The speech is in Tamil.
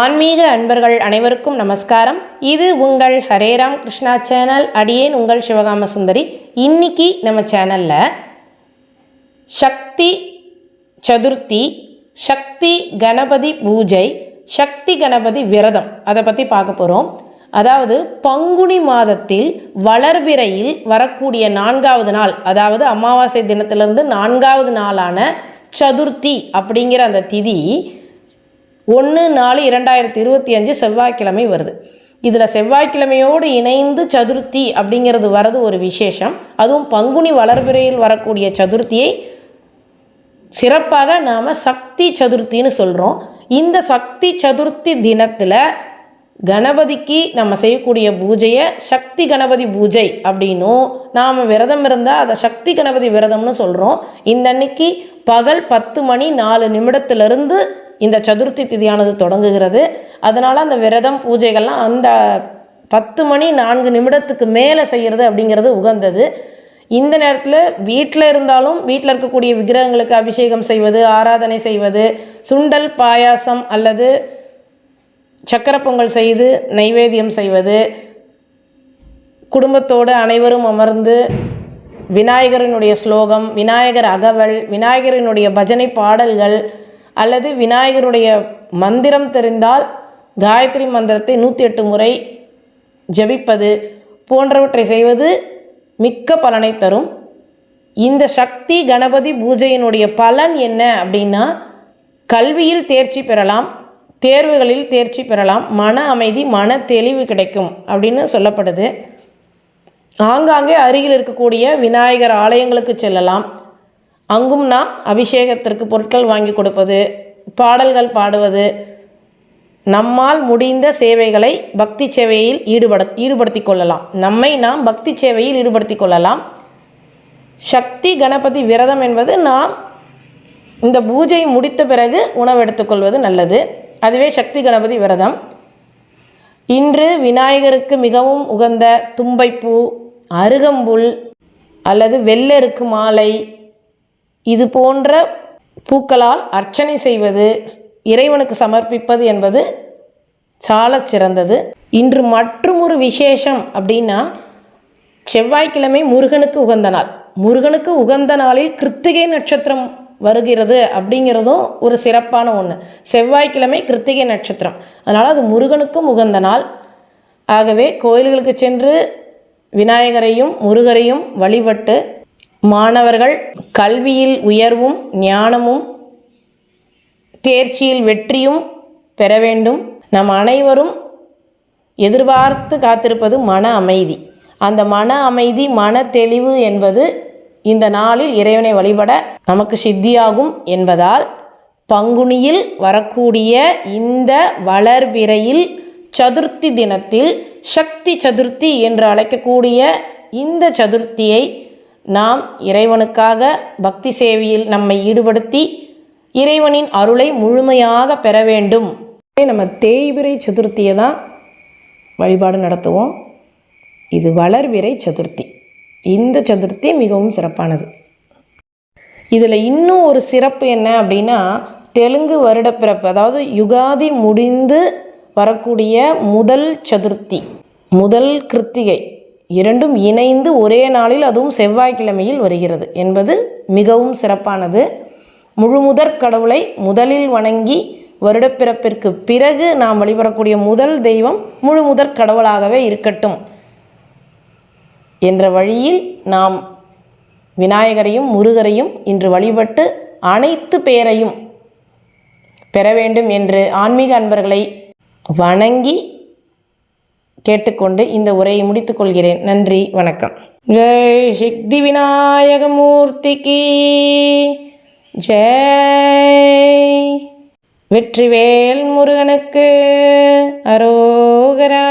ஆன்மீக அன்பர்கள் அனைவருக்கும் நமஸ்காரம். இது உங்கள் ஹரேராம் கிருஷ்ணா சேனல் அடியேன் உங்கள் சிவகாம சுந்தரி. இன்னைக்கு நம்ம சேனலில் சக்தி சதுர்த்தி சக்தி கணபதி பூஜை சக்தி கணபதி விரதம். அதை பற்றி பார்க்க போகிறோம் அதாவது பங்குனி மாதத்தில் வளர்பிறையில் வரக்கூடிய நான்காவது நாள் அதாவது அமாவாசை தினத்திலிருந்து நான்காவது நாளான சதுர்த்தி அப்படிங்கிற அந்த திதி ஒன்று நாலு இரண்டாயிரத்தி இருபத்தி அஞ்சு செவ்வாய்க்கிழமை வருது. இதில் செவ்வாய்க்கிழமையோடு இணைந்து சதுர்த்தி அப்படிங்கிறது வரது ஒரு விசேஷம். அதுவும் பங்குனி வளர்பிறையில் வரக்கூடிய சதுர்த்தியை சிறப்பாக நாம் சக்தி சதுர்த்தின்னு சொல்கிறோம் இந்த சக்தி சதுர்த்தி தினத்தில் கணபதிக்கு நம்ம செய்யக்கூடிய பூஜையை சக்தி கணபதி பூஜை அப்படின்னும் நாம் விரதம் இருந்தால் அதை சக்தி கணபதி விரதம்னு சொல்கிறோம் இந்த அன்னைக்கு பகல் பத்து மணி நாலு நிமிடத்துலேருந்து இந்த சதுர்த்தி திதியானது தொடங்குகிறது. அதனால் அந்த விரதம் பூஜைகள்லாம் அந்த பத்து மணி நான்கு நிமிடத்துக்கு மேலே செய்கிறது அப்படிங்கிறது உகந்தது. இந்த நேரத்தில் வீட்டில் இருந்தாலும் வீட்டில் இருக்கக்கூடிய விக்கிரகங்களுக்கு அபிஷேகம் செய்வது ஆராதனை செய்வது சுண்டல் பாயாசம் அல்லது சக்கரை பொங்கல் செய்து நைவேத்தியம் செய்வது குடும்பத்தோடு அனைவரும் அமர்ந்து விநாயகரினுடைய ஸ்லோகம் விநாயகர் அகவல் விநாயகரினுடைய பஜனை பாடல்கள் அல்லது விநாயகருடைய மந்திரம் தெரிந்தால் காயத்ரி மந்திரத்தை நூற்றி எட்டு முறை ஜபிப்பது போன்றவற்றை செய்வது மிக்க பலனை தரும். இந்த சக்தி கணபதி பூஜையினுடைய பலன் என்ன அப்படின்னா கல்வியில் தேர்ச்சி பெறலாம் தேர்வுகளில் தேர்ச்சி பெறலாம் மன அமைதி மன தெளிவு கிடைக்கும் அப்படின்னு சொல்லப்படுது. ஆங்காங்கே அருகில் இருக்கக்கூடிய விநாயகர் ஆலயங்களுக்கு செல்லலாம். அங்கும் நாம் அபிஷேகத்திற்கு பொருட்கள் வாங்கி கொடுப்பது பாடல்கள் பாடுவது நம்மால் முடிந்த சேவைகளை பக்தி சேவையில் ஈடுபட ஈடுபடுத்தி கொள்ளலாம். நம்மை நாம் பக்தி சேவையில் ஈடுபடுத்தி கொள்ளலாம். சக்தி கணபதி விரதம் என்பது நாம் இந்த பூஜை முடித்த பிறகு உணவு எடுத்துக்கொள்வது நல்லது. அதுவே சக்தி கணபதி விரதம். இன்று விநாயகருக்கு மிகவும் உகந்த தும்பைப்பூ அருகம்புல் அல்லது வெள்ளருக்கு மாலை இது போன்ற பூக்களால் அர்ச்சனை செய்வது இறைவனுக்கு சமர்ப்பிப்பது என்பது சால சிறந்தது. இன்று மற்றும் ஒரு விசேஷம் அப்படின்னா செவ்வாய்க்கிழமை முருகனுக்கு உகந்த நாள். முருகனுக்கு உகந்த நாளில் கிருத்திகை நட்சத்திரம் வருகிறது அப்படிங்கிறதும் ஒரு சிறப்பான ஒன்று செவ்வாய்க்கிழமை கிருத்திகை நட்சத்திரம். அதனால் அது முருகனுக்கும் உகந்த நாள். ஆகவே கோயில்களுக்கு சென்று விநாயகரையும் முருகரையும் வழிபட்டு மாணவர்கள் கல்வியில் உயர்வும் ஞானமும் தேர்ச்சியில் வெற்றியும் பெற வேண்டும். நம் அனைவரும் எதிர்பார்த்து காத்திருப்பது மன அமைதி. அந்த மன அமைதி மன தெளிவு என்பது இந்த நாளில் இறைவனை வழிபட நமக்கு சித்தியாகும் என்பதால் பங்குனியில் வரக்கூடிய இந்த வளர்பிறையில் சதுர்த்தி தினத்தில் சக்தி சதுர்த்தி என்று அழைக்கக்கூடிய இந்த சதுர்த்தியை நாம் இறைவனுக்காக பக்தி சேவையில் நம்மை ஈடுபடுத்தி இறைவனின் அருளை முழுமையாக பெற வேண்டும். நம்ம தேய்பிரை சதுர்த்தியை தான் வழிபாடு நடத்துவோம். இது வளர்விரை சதுர்த்தி. இந்த சதுர்த்தி மிகவும் சிறப்பானது. இதில் இன்னும் ஒரு சிறப்பு என்ன அப்படின்னா தெலுங்கு வருடப்பிறப்பு அதாவது யுகாதி முடிந்து வரக்கூடிய முதல் சதுர்த்தி முதல் கிருத்திகை. இரண்டும் இணைந்து ஒரே நாளில் அதுவும் செவ்வாய்க்கிழமையில் வருகிறது என்பது மிகவும் சிறப்பானது. முழுமுதற் கடவுளை முதலில் வணங்கி வருடப்பிறப்பிற்கு பிறகு நாம் வழிபடக்கூடிய முதல் தெய்வம் முழுமுதற் கடவுளாகவே இருக்கட்டும் என்ற வழியில் நாம் விநாயகரையும் முருகரையும் இன்று வழிபட்டு அனைத்து பேரையும் பெற வேண்டும் என்று ஆன்மீக அன்பர்களை வணங்கி கேட்டுக்கொண்டு இந்த உரையை முடித்துக்கொள்கிறேன் நன்றி வணக்கம். ஜெய் சக்தி விநாயக மூர்த்திக்கு ஜெய். வெற்றிவேல் முருகனுக்கு அரோகரா.